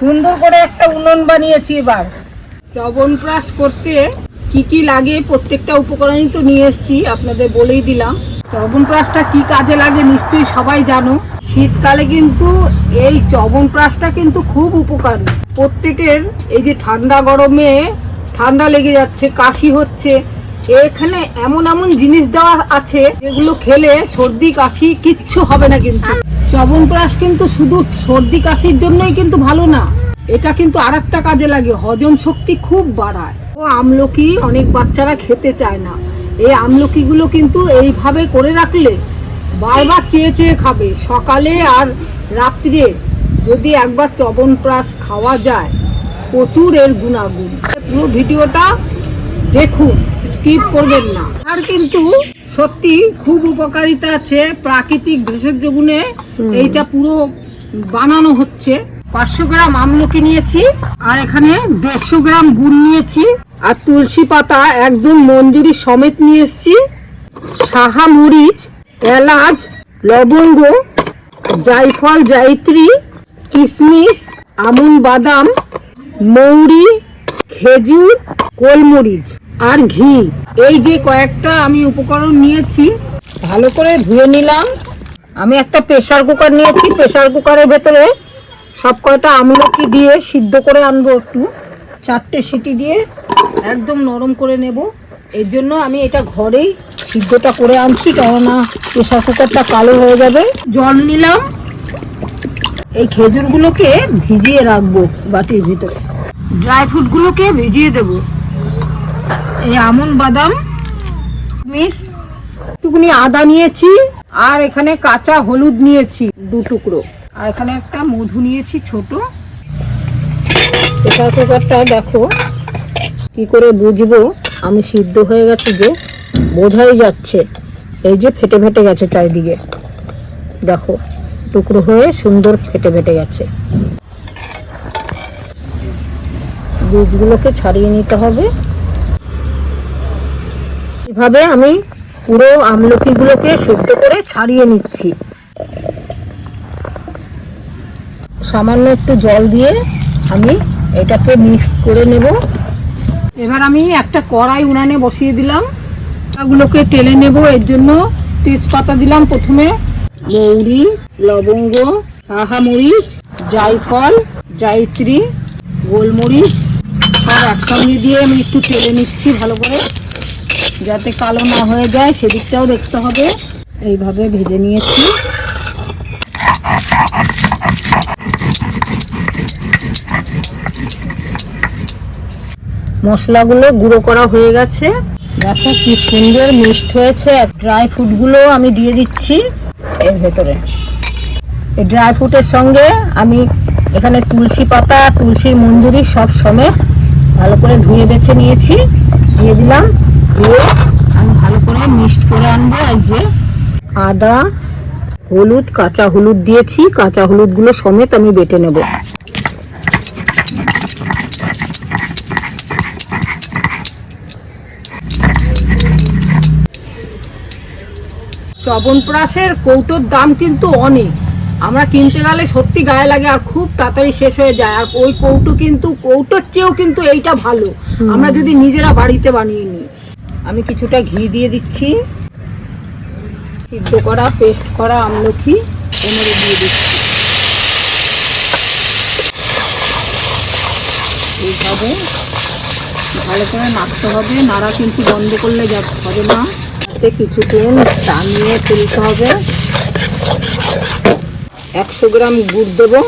সুন্দর করে একটা উনুন বানিয়েছি এবার। চবনপ্রাশ করতে কি কি লাগে প্রত্যেকটা উপকরণই তো নিয়ে এসেছি, আপনাদের বলেই দিলাম। চবনপ্রাশটা কি কাজে লাগে নিশ্চয়ই সবাই জানো। শীতকালে কিন্তু এই চবনপ্রাশটা কিন্তু খুব উপকারী। প্রত্যেকের এই যে ঠান্ডা গরমে ঠান্ডা লেগে যাচ্ছে, কাশি হচ্ছে, এখানে এমন এমন জিনিস দেওয়া আছে যেগুলো খেলে সর্দি, কাশি কিচ্ছু হবে না কিন্তু। চবনপ্রাশ কিন্তু শুধু সর্দি কাশির জন্যই কিন্তু ভালো না। এটা কিন্তু আর একটা কাজে লাগে, হজম শক্তি খুব বাড়ায়। ও আমলকি অনেক বাচ্চারা খেতে চায় না। এই আমলকিগুলো কিন্তু এইভাবে করে রাখলে বারবার চেয়ে চেয়ে খাবে। সকালে আর রাত্রে যদি একবার চবনপ্রাশ খাওয়া যায়, প্রচুর এর গুণাগুণ। পুরো ভিডিওটা দেখুন, স্কিপ করবেন না। আর কিন্তু সত্যি খুব উপকারিতা আছে প্রাকৃতিক ভেষজ গুণে এইটা পুরো বানানো হচ্ছে। পাঁচশো গ্রাম আমলকি নিয়েছি, আর এখানে দেড়শো গ্রাম গুড় নিয়েছি, আর তুলসী পাতা একদম মঞ্জুরি সমেত নিয়ে এসেছি, সাহা মরিচ, এলাচ, লবঙ্গ, জায়ফল, জায়ত্রী কিশমিশ আমন বাদাম, মৌরি, খেজুর, গোলমরিচ, আর ঘি। এই যে কয়েকটা আমি উপকরণ নিয়েছি, ভালো করে ধুয়ে নিলাম। আমি একটা প্রেশার কুকার নিয়েছি প্রেশার কুকারের ভেতরে সব কয়টা আমলকি দিয়ে সিদ্ধ করে আনব একটু। চারটে সিটি দিয়ে একদম নরম করে নেব। এর জন্য আমি এটা ঘরেই সিদ্ধটা করে আনছি, কেননা প্রেসার কুকারটা কালো হয়ে যাবে। জল নিলাম। এই খেজুরগুলোকে ভিজিয়ে রাখব বাটির ভিতরে। ড্রাই ফ্রুটগুলোকে ভিজিয়ে দেব। এই আমন বাদাম, মিস টুকুনি আদা নিয়েছি। আর এখানে কাঁচা হলুদ নিয়েছি, দু টুকরো। আর এখানে একটা মধু নিয়েছি ছোট। প্রেসার কুকারটা দেখো, কি করে বুঝব? আমি সিদ্ধ হয়ে গেছে যে বোঝাই যাচ্ছে। এই যে ফেটে ফেটে গেছে চারিদিকে। দেখো, টুকরো হয়ে সুন্দর ফেটে ফেটে গেছে। বীজগুলোকে ছাড়িয়ে নিতে হবে। এভাবে আমি পুরো আমলকিগুলোকে সেদ্ধ করে ছাড়িয়ে নিচ্ছি। সামান্য একটু জল দিয়ে আমি এটাকে মিক্স করে নেব। এবার আমি একটা কড়াই উনানে বসিয়ে দিলাম। গুলোকে টেলে নেব। এর জন্য তেজপাতা দিলাম প্রথমে। মৌরি, লবঙ্গ মরিচ, জায়ফল, জায়ত্রী, গোলমরিচ সব একসঙ্গে দিয়ে আমি একটু টেলে নিচ্ছি ভালো করে। যাতে কালো না হয়ে যায়, সেদিকটাও দেখতে হবে। এইভাবে ভেজে নিয়েছি। মশলাগুলো গুঁড়ো করা হয়ে গেছে। দেখো কি সুন্দর মিক্সড হয়েছে। ড্রাই ফ্রুটগুলো আমি দিয়ে দিচ্ছি এর ভেতরে। এই ড্রাই ফ্রুটের সঙ্গে আমি এখানে তুলসী পাতা, তুলসীর মঞ্জুরি সব সমেত ভালো করে ধুয়ে বেছে নিয়েছি। দিয়ে দিলাম দিয়ে আমি ভালো করে মিক্সড করে আনব যে। আদা হলুদ কাঁচা হলুদ দিয়েছি। কাঁচা হলুদগুলো সমেত আমি বেটে নেব। চবনপ্রাশের কৌটোর দাম কিন্তু অনেক। আমরা কিনতে গেলে সত্যি গায়ে লাগে আর খুব তাড়াতাড়ি শেষ হয়ে যায়। আর ওই কৌটো কিন্তু কৌটোর চেয়েও কিন্তু এইটা ভালো। আমরা যদি নিজেরা বাড়িতে বানিয়ে নিই। আমি কিছুটা ঘি দিয়ে দিচ্ছি। সিদ্ধ করা, পেস্ট করা আমলকি এইভাবে ভালো করে নাড়তে হবে। নাড়া কিন্তু বন্ধ করলে যা হবে না। তাতে কিছুক্ষণ টানিয়ে তুলতে হবে। একশো গ্রাম গুড় দেবো।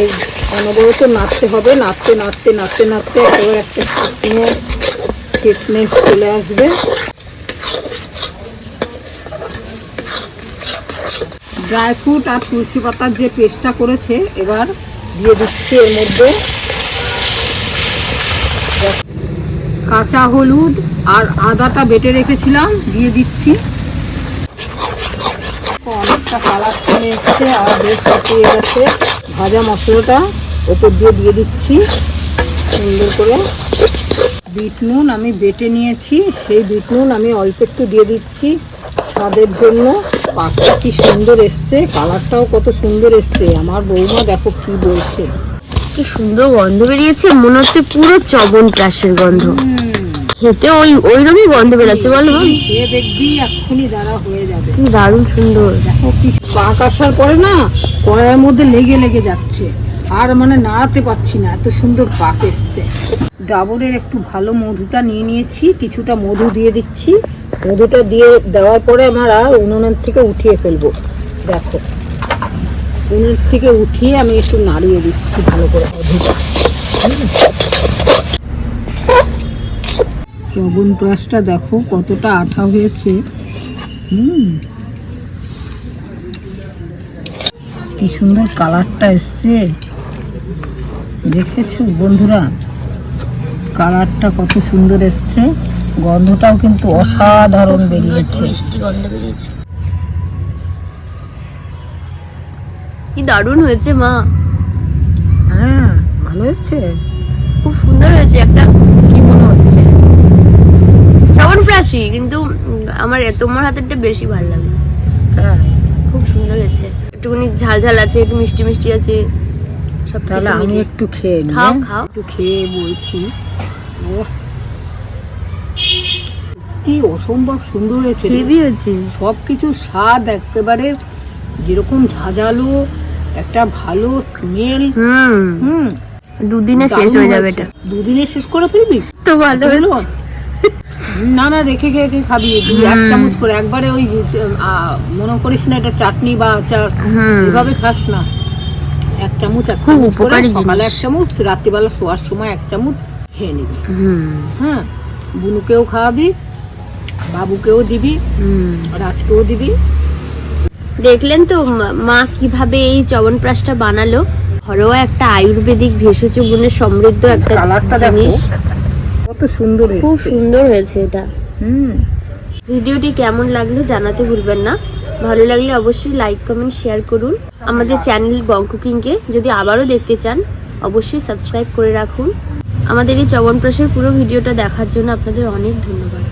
এই অনবরত নাড়তে হবে। নাড়তে নাড়তে নাড়তে নাড়তে একেবারে একটা শুকনো ফিটনেস চলে আসবে। ড্রাই ফ্রুট আর তুলসী পাতার যে পেস্টটা করেছে, এবার দিয়ে দিচ্ছি এর মধ্যে কাঁচা হলুদ আর আদাটা বেটে রেখেছিলাম, দিয়ে দিচ্ছি। অনেকটা কালার চলে এসছে আর বেশ শুকিয়ে গেছে। ভাজা মশলাটা ওপর দিয়ে দিয়ে দিচ্ছি। সুন্দর করে বিট নুন আমি বেটে নিয়েছি। সেই বিট নুন আমি অল্প একটু দিয়ে দিচ্ছি স্বাদের জন্য। পাকটা কি সুন্দর এসছে কালারটাও কত সুন্দর এসছে। আমার বৌমা দেখো কি বলছে। কি সুন্দর গন্ধ বেরিয়েছে মনে হচ্ছে পুরো চবন প্রাসের গন্ধ। খেতে ওই ওইরকমই গন্ধ বেরোচ্ছে বলো? এ দেখবি এক্ষুনি দ্বারা হয়ে যাবে। দারুণ সুন্দর। দেখো কি পাক আসার পরে না কড়াইয়ের মধ্যে লেগে লেগে যাচ্ছে। আর মানে নাড়াতে পারছি না, এত সুন্দর পাক এসছে। ডাবরের একটু ভালো মধুটা নিয়ে নিয়েছি, কিছুটা মধু দিয়ে দিচ্ছি। মধুটা দিয়ে দেওয়ার পরে আমার আর উনুনের থেকে উঠিয়ে ফেলব। দেখো উনুন থেকে উঠিয়ে আমি একটু নাড়িয়ে দিচ্ছি ভালো করে মধুটা। চবন প্রাসটা দেখো কতটা আঠা হয়েছে। হুম। কি সুন্দর কালারটা এসছে। দেখেছ বন্ধুরা? কালারটা কত সুন্দর এসছে। গন্ধটাও কিন্তু অসাধারণ বেরিয়েছে। মিষ্টি গন্ধ বেরিয়েছে। কি দারুণ হয়েছে মা। হ্যাঁ ভালো হয়েছে। খুব সুন্দর হয়েছে একটা কি মনে হচ্ছে? চবন প্রাসী কিন্তু আমার তোমার হাতেরটা বেশি ভালো লাগে। হ্যাঁ। খুব সুন্দর হয়েছে। একটুখানি ঝাল ঝাল আছে একটু মিষ্টি মিষ্টি আছে। সব তাহলে আমি একটু খেয়ে নিই খাও, হ্যাঁ? খাও। একটু খেয়ে বলছি। ও কি অসম্ভব সুন্দর হয়েছে হেভি হয়েছে সব কিছু স্বাদ একেবারে যেরকম ঝাঁঝালো একটা ভালো স্মেল হুম। দুদিনে শেষ হয়ে যাবে এটা। দুদিনে শেষ করে ফেলবি? তো ভালো হলো? না না রেখে রেখে খাবি। দুই এক চামচ করে একবারে ওই মনে করিস না এটা চাটনি বা আচার। এভাবে খাস না। এক চামচ এক খুব উপকারী সকালে এক চামচ রাত্রিবেলা শোয়ার সময় এক চামচ খেয়ে নিবি। হুম। হ্যাঁ বুনুকেও খাওয়াবি বাবুকেও দিবি হুম। রাজকেও দিবি। দেখলেন তো মা- কীভাবে এই চবনপ্রাশটা বানালো? ঘরোয়া একটা আয়ুর্বেদিক ভেষজ গুণে সমৃদ্ধ একটা জিনিস। কত সুন্দর খুব সুন্দর হয়েছে এটা। হুম। ভিডিওটি কেমন লাগল জানাতে ভুলবেন না। ভালো লাগলে অবশ্যই লাইক কমেন্ট শেয়ার করুন। আমাদের চ্যানেল বং কুকিংকে যদি আবারও দেখতে চান, অবশ্যই সাবস্ক্রাইব করে রাখুন। আমাদের এই চবনপ্রাসের পুরো ভিডিওটা দেখার জন্য আপনাদের অনেক ধন্যবাদ।